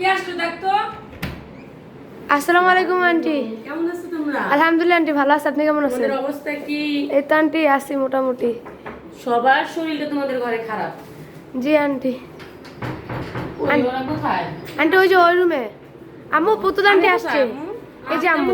কে আসলো দেখতো? আসসালামু আলাইকুম আন্টি। কেমন আছো তোমরা? আলহামদুলিল্লাহ আন্টি ভালো আছে। আপনি কেমন আছেন? অবস্থা কি? এই তো আন্টি আছি মোটামুটি। সবার শরীরটা তোমাদের ঘরে খারাপ? জি আন্টি। আন্টি ওই যে ওই রুমে। আম্মু পুতুল আন্টি আসছে। এই যে আম্মু।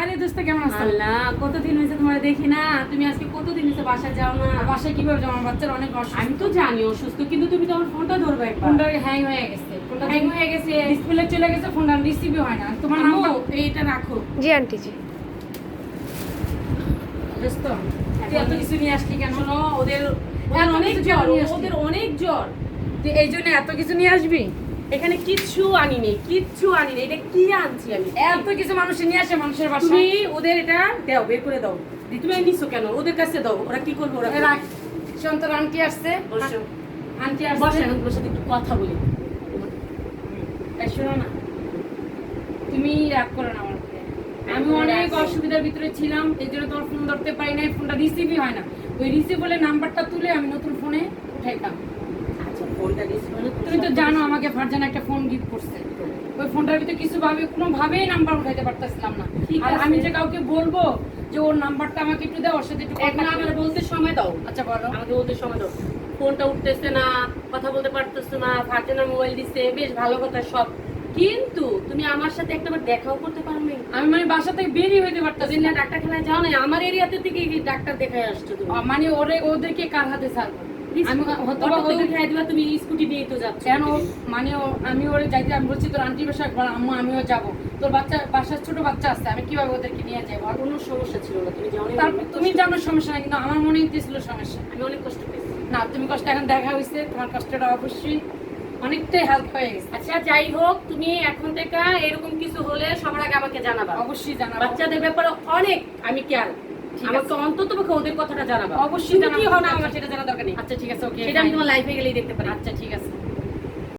আরে দোস্ত কেমন আছো? আল্লাহ কতদিন হয়েছে তোমার দেখি না? তুমি আজকে কতদিন হয়েছে বাসা যাও না? বাসায় কীভাবে আমার বাচ্চার অনেক অসুস্থ। আমি তো জানি অসুস্থ কিন্তু তুমি তো আমার ফোনটা ধরবে একবার। ফোনটা হ্যাং হয়ে গেছে। ফোনটা হ্যাং হয়ে গেছে ডিসপ্লে চলে গেছে ফোনটা রিসিভই হয় না। তোমার নাম্বার এইটা রাখো। জি আন্টি জি। দোস্ত তুই এত কিছু নিয়ে আসলি কেন? ওদের ওদের অনেক জ্বর ওদের অনেক জ্বর। তুই এই জন্য এত কিছু নিয়ে আসবি? এখানে কিচ্ছু আনিনি কিচ্ছু আনিনি। এটা কি আনছি আমি? এত কিছু মানুষ নিয়ে আসে মানুষের তুমি ওদের এটা দাও বের করে দাও। তুমি নিছো কেন? ওদের কাছে দাও ওরা কি করবে ওরা? রাখ। সন্তর আন্টি আসছে। বসো। আন্টি বসো আসছে এখন তোমার সাথে একটু কথা বলি। শোনো না। তুমি রাগ করো না আমার আমি অনেক অসুবিধার ভিতরে ছিলাম এই জন্য তোমার ফোন ধরতে পারি নাই ফোনটা রিসিভই হয় না। ওই রিসিভ হলে নাম্বারটা তুলে আমি নতুন ফোনে উঠাইতাম। আচ্ছা ফোনটা তুমি তো জানো আমাকে ফারজান একটা ফোন গিফট করছে। ওই ফোনটার ভিতরে কিছু ভাবে কোনো ভাবেই নাম্বার উঠাইতে পারতেছিলাম না। আর আমি যে কাউকে বলব যে ওর নাম্বারটা আমাকে একটু দাও ওর সাথে একটু এখন আমার বলতে সময় দাও। আচ্ছা বলো। আমাকে বলতে সময় দাও। ফোনটা উঠতেছে না কথা বলতে পারতেছে না ফাটেনা মোবাইল দিছে বেশ ভালো কথা সব। কিন্তু তুমি আমার সাথে একটাবার দেখাও করতে পারো না আমি মানে বাসা থেকে বেরিয়ে হইতে পারতাম না। ডাক্তারখানায় যাও না আমার এরিয়াতে থেকে ডাক্তার দেখায় আসছো তুমি? মানে ওরে ওদেরকে কার হাতে ছাড়বো? আমি উঠাই দিবা তুমি স্কুটি নিয়েই তো যাচ্ছ। কেন? মানে আমি ওরে যাইতে আমি বলছি তোর আন্টি বাসা একবার আম্মু আমিও যাব। তোর বাচ্চা বাসার ছোট বাচ্চা আছে আমি কীভাবে ওদেরকে নিয়ে যাব আর কোনো সমস্যা ছিল না তুমি যাও তারপর তুমি জানো সমস্যা না কিন্তু আমার মনে হইতেছিল সমস্যা। আমি অনেক কষ্ট পেয়েছি। না তুমি কষ্ট এখন দেখা হয়েছে তোমার কষ্টটা অবশ্যই অনেকটাই হালকা হয়ে গেছে। আচ্ছা যাই হোক তুমি এখন থেকে এরকম কিছু হলে সবার আগে আমাকে জানাবা। অবশ্যই জানাব। বাচ্চাদের ব্যাপারে অনেক আমি কেয়ার আমাকে অন্তত পক্ষে ওদের কথাটা জানাবা। অবশ্যই কি না আমার সেটা জানা দরকার নেই। আচ্ছা ঠিক আছে ওকে সেটা আমি তোমার লাইফে গেলেই দেখতে পারি। আচ্ছা ঠিক আছে।